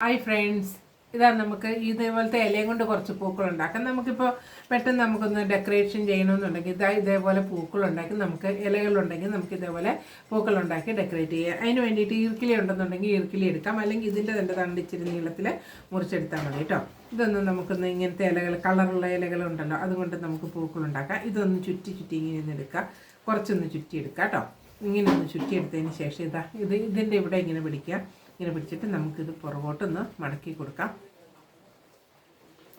Hi friends ഇതാ നമുക്ക് ഇതേപോലത്തെ ഇലയും കൊണ്ട് കുറച്ച് പൂക്കൾ ഉണ്ടാക്കാം. നമുക്കിപ്പോൾ പെട്ടെന്ന് നമുക്കൊന്ന് ഡെക്കറേഷൻ ചെയ്യണമെന്നുണ്ടെങ്കിൽ ഇതാ ഇതേപോലെ പൂക്കൾ ഉണ്ടാക്കി നമുക്ക് ഇലകളുണ്ടെങ്കിൽ നമുക്ക് ഇതേപോലെ പൂക്കൾ ഉണ്ടാക്കി ഡെക്കറേറ്റ് ചെയ്യാം. അതിന് വേണ്ടിയിട്ട് ഈർക്കിലി ഉണ്ടെന്നുണ്ടെങ്കിൽ ഈർക്കിലി എടുക്കാം. അല്ലെങ്കിൽ ഇതിന്റെ തന്നെ തണ്ടിച്ചിരി നീളത്തിൽ മുറിച്ചെടുത്താൽ മതി കേട്ടോ. ഇതൊന്നും നമുക്കൊന്ന് ഇങ്ങനത്തെ ഇലകൾ കളറുള്ള ഇലകളുണ്ടല്ലോ അതുകൊണ്ട് നമുക്ക് പൂക്കൾ ഉണ്ടാക്കാം. ഇതൊന്ന് ചുറ്റി ചുറ്റി ഇങ്ങനെ ഒന്ന് എടുക്കാം. കുറച്ചൊന്ന് ചുറ്റി എടുക്കാം കേട്ടോ. ഇങ്ങനെ ഒന്ന് ചുറ്റി എടുത്തതിന് ശേഷം ഇതാ ഇത് ഇതിന്റെ ഇവിടെ ഇങ്ങനെ പിടിക്കുക ഇങ്ങനെ പിടിച്ചിട്ട് നമുക്കിത് പുറകോട്ടൊന്ന് മടക്കി കൊടുക്കാം.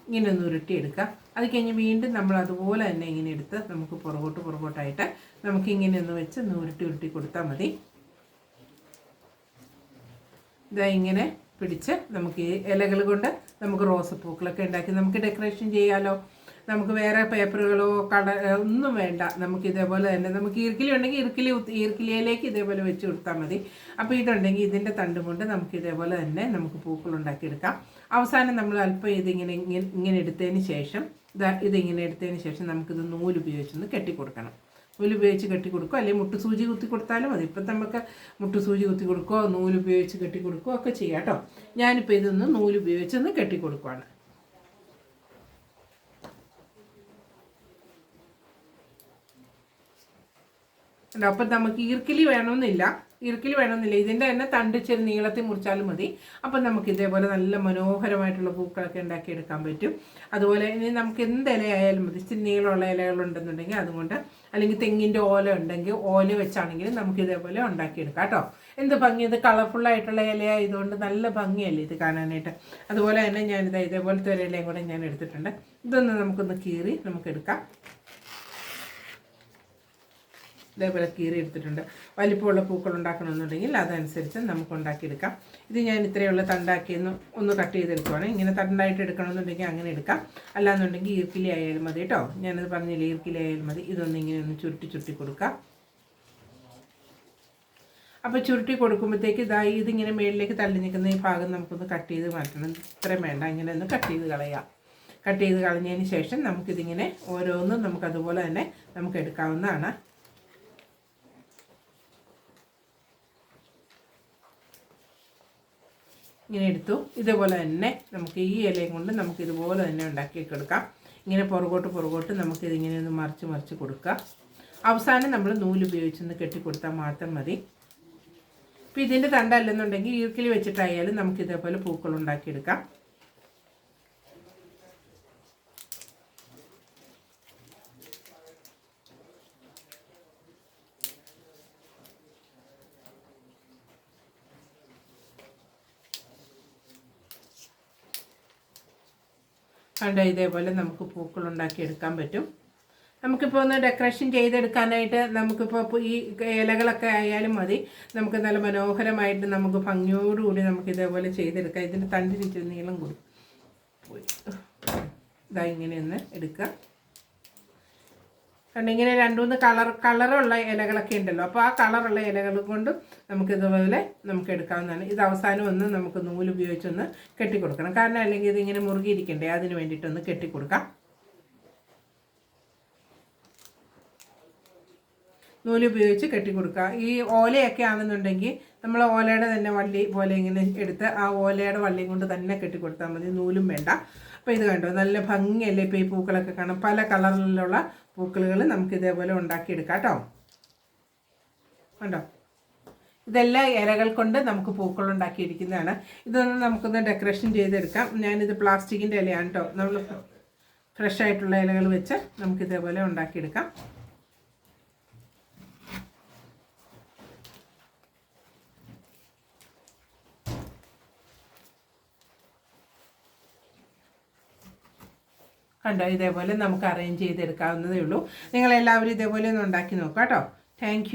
ഇങ്ങനെ ഒന്ന് ഉരുട്ടിയെടുക്കാം. അത് കഴിഞ്ഞ് വീണ്ടും നമ്മൾ അതുപോലെ തന്നെ ഇങ്ങനെ എടുത്ത് നമുക്ക് പുറകോട്ട് പുറകോട്ടായിട്ട് നമുക്ക് ഇങ്ങനെ ഒന്ന് വെച്ച് ഒന്ന് ഉരുട്ടി ഉരുട്ടി കൊടുത്താൽ മതി. ഇതാ ഇങ്ങനെ പിടിച്ച് നമുക്ക് ഈ ഇലകൾ കൊണ്ട് നമുക്ക് റോസപ്പൂക്കളൊക്കെ ഉണ്ടാക്കി നമുക്ക് ഡെക്കറേഷൻ ചെയ്യാമല്ലോ നമുക്ക് വേറെ പേപ്പറുകളോ കട ഒന്നും വേണ്ട. നമുക്ക് ഇതേപോലെ തന്നെ നമുക്ക് ഈർക്കിലി ഉണ്ടെങ്കിൽ ഈർക്കിലി ഈർക്കിലിയിലേക്ക് ഇതേപോലെ വെച്ച് കൊടുത്താൽ മതി. അപ്പോൾ ഇതുണ്ടെങ്കിൽ ഇതിന്റെ തണ്ട് കൊണ്ട് നമുക്ക് ഇതേപോലെ തന്നെ നമുക്ക് പൂക്കൾ ഉണ്ടാക്കിയെടുക്കാം. അവസാനം നമ്മൾ അല്പം ഇതിങ്ങനെ ഇങ്ങനെ ഇങ്ങനെ എടുത്തതിന് ശേഷം ഇതാ ഇതിങ്ങനെ എടുത്തതിന് ശേഷം നമുക്കിത് നൂലുപയോഗിച്ചൊന്ന് കെട്ടിക്കൊടുക്കണം. നൂലുപയോഗിച്ച് കെട്ടി കൊടുക്കുക അല്ലെങ്കിൽ മുട്ടുസൂചി കുത്തി കൊടുത്താലും മതി. ഇപ്പം നമുക്ക് മുട്ടുസൂചി കുത്തി കൊടുക്കുകയോ നൂലുപയോഗിച്ച് കെട്ടി കൊടുക്കുകയോ ഒക്കെ ചെയ്യാം കേട്ടോ. ഞാനിപ്പോൾ ഇതൊന്ന് നൂലുപയോഗിച്ചൊന്ന് കെട്ടി ഉണ്ട്. അപ്പം നമുക്ക് ഈർക്കിലി വേണമെന്നില്ല. ഈർക്കിലി വേണമെന്നില്ല. ഇതിന്റെ തന്നെ തണ്ട് ചെറു നീളത്തിൽ മുറിച്ചാലും മതി. അപ്പം നമുക്ക് ഇതേപോലെ നല്ല മനോഹരമായിട്ടുള്ള പൂക്കളൊക്കെ ഉണ്ടാക്കിയെടുക്കാൻ പറ്റും. അതുപോലെ ഇനി നമുക്ക് എന്ത് ഇലയായാലും മതി. ഇച്ചിരി നീളമുള്ള ഇലകളുണ്ടെന്നുണ്ടെങ്കിൽ അതുകൊണ്ട് അല്ലെങ്കിൽ തെങ്ങിന്റെ ഓല ഉണ്ടെങ്കിൽ ഓല വെച്ചാണെങ്കിലും നമുക്ക് ഇതേപോലെ ഉണ്ടാക്കിയെടുക്കാം കേട്ടോ. എന്ത് ഭംഗി. ഇത് കളർഫുള്ളായിട്ടുള്ള ഇലയായതുകൊണ്ട് നല്ല ഭംഗിയല്ലേ ഇത് കാണാനായിട്ട്. അതുപോലെ തന്നെ ഞാനിത് ഇതേപോലത്തെ ഒരു ഇലയും കൂടെ ഞാൻ എടുത്തിട്ടുണ്ട്. ഇതൊന്ന് നമുക്കൊന്ന് കീറി നമുക്കെടുക്കാം ഇതേപോലെ കീറി എടുത്തിട്ടുണ്ട്. വലിപ്പമുള്ള പൂക്കൾ ഉണ്ടാക്കണമെന്നുണ്ടെങ്കിൽ അതനുസരിച്ച് നമുക്ക് ഉണ്ടാക്കിയെടുക്കാം. ഇത് ഞാൻ ഇത്രയുള്ള തണ്ടാക്കിയെന്ന് ഒന്ന് കട്ട് ചെയ്തെടുക്കുവാണ്. ഇങ്ങനെ തണ്ടായിട്ട് എടുക്കണമെന്നുണ്ടെങ്കിൽ അങ്ങനെ എടുക്കാം. അല്ലാന്നുണ്ടെങ്കിൽ ഈർക്കിലി ആയാലും മതി കേട്ടോ. ഞാനത് പറഞ്ഞില്ല ഈർക്കിലി ആയാലും മതി. ഇതൊന്ന് ഇങ്ങനെ ഒന്ന് ചുരുട്ടി ചുരുട്ടി കൊടുക്കാം. അപ്പോൾ ചുരുട്ടി കൊടുക്കുമ്പോഴത്തേക്ക് ഇതാ ഇതിങ്ങനെ മേളിലേക്ക് തള്ളി നിൽക്കുന്ന ഈ ഭാഗം നമുക്കൊന്ന് കട്ട് ചെയ്ത് മാറ്റണം. ഇത്രയും വേണ്ട. ഇങ്ങനെ ഒന്ന് കട്ട് ചെയ്ത് കളയാം. കട്ട് ചെയ്ത് കളഞ്ഞതിന് ശേഷം നമുക്കിതിങ്ങനെ ഓരോന്നും നമുക്കതുപോലെ തന്നെ നമുക്ക് എടുക്കാവുന്നതാണ്. ഇങ്ങനെ എടുത്തു. ഇതേപോലെ തന്നെ നമുക്ക് ഈ ഇലയും കൊണ്ട് നമുക്ക് ഇതുപോലെ തന്നെ ഉണ്ടാക്കിയൊക്കെ എടുക്കാം. ഇങ്ങനെ പുറകോട്ട് പുറകോട്ട് നമുക്ക് ഇതിങ്ങനെ ഒന്ന് മറിച്ച് മറിച്ച് കൊടുക്കാം. അവസാനം നമ്മൾ നൂൽ ഉപയോഗിച്ചൊന്ന് കെട്ടിക്കൊടുത്താൽ മാത്രം മതി. ഇപ്പം ഇതിന്റെ തണ്ടല്ലെന്നുണ്ടെങ്കിൽ ഈർക്കിൽ വെച്ചിട്ടായാലും നമുക്ക് ഇതേപോലെ പൂക്കൾ ഉണ്ടാക്കിയെടുക്കാം. കണ്ട ഇതേപോലെ നമുക്ക് പൂക്കൾ ഉണ്ടാക്കി എടുക്കാൻ പറ്റും. നമുക്കിപ്പോൾ ഒന്ന് ഡെക്കറേഷൻ ചെയ്തെടുക്കാനായിട്ട് നമുക്കിപ്പോൾ ഈ ഇലകളൊക്കെ ആയാലും മതി. നമുക്ക് നല്ല മനോഹരമായിട്ട് നമുക്ക് ഭംഗിയോടുകൂടി നമുക്ക് ഇതേപോലെ ചെയ്തെടുക്കാം. ഇതിന്റെ തണ്ടിരിച്ച് നീളം കൂടി. ഇതാ ഇങ്ങനെ ഒന്ന് എടുക്കുക കാരണം ഇങ്ങനെ രണ്ട് മൂന്ന് കളർ കളറുള്ള ഇലകളൊക്കെ ഉണ്ടല്ലോ. അപ്പോൾ ആ കളറുള്ള ഇലകൾ കൊണ്ട് നമുക്ക് ഇതുപോലെ നമുക്ക് എടുക്കാവുന്നതാണ്. ഇത് അവസാനം ഒന്ന് നമുക്ക് നൂൽ ഉപയോഗിച്ചൊന്ന് കെട്ടിക്കൊടുക്കണം. കാരണം അല്ലെങ്കിൽ ഇതിങ്ങനെ മുറുകിയിരിക്കണ്ടേ അതിന് വേണ്ടിയിട്ടൊന്ന് കെട്ടിക്കൊടുക്കാം. നൂൽ ഉപയോഗിച്ച് കെട്ടിക്കൊടുക്കുക. ഈ ഓലയൊക്കെ ആണെന്നുണ്ടെങ്കിൽ നമ്മൾ ഓലയുടെ തന്നെ വള്ളി പോലെ ഇങ്ങനെ എടുത്ത് ആ ഓലയുടെ വള്ളിയും കൊണ്ട് തന്നെ കെട്ടിക്കൊടുത്താൽ മതി. നൂലും വേണ്ട. അപ്പോൾ ഇത് കണ്ടോ? നല്ല ഭംഗിയല്ലേ ഇപ്പോൾ ഈ പൂക്കളൊക്കെ കാണാം പല കളറിലുള്ള പൂക്കളുകൾ നമുക്ക് ഇതേപോലെ ഉണ്ടാക്കിയെടുക്കാം കേട്ടോ. കണ്ടോ? ഇതെല്ലാം ഇലകൾ കൊണ്ട് നമുക്ക് പൂക്കൾ ഉണ്ടാക്കിയിരിക്കുന്നതാണ്. ഇതൊന്ന് നമുക്കൊന്ന് ഡെക്കറേഷൻ ചെയ്തെടുക്കാം. ഞാനിത് പ്ലാസ്റ്റിക്കിന്റെ ഇലയാണ് കേട്ടോ. നമ്മൾ ഫ്രഷ് ആയിട്ടുള്ള ഇലകൾ വെച്ച് നമുക്ക് ഇതേപോലെ ഉണ്ടാക്കിയെടുക്കാം. കണ്ടോ? ഇതേപോലെ നമുക്ക് അറേഞ്ച് ചെയ്തെടുക്കാവുന്നതേ ഉള്ളൂ. നിങ്ങളെല്ലാവരും ഇതേപോലെ ഒന്ന് ഉണ്ടാക്കി നോക്കാം കേട്ടോ താങ്ക്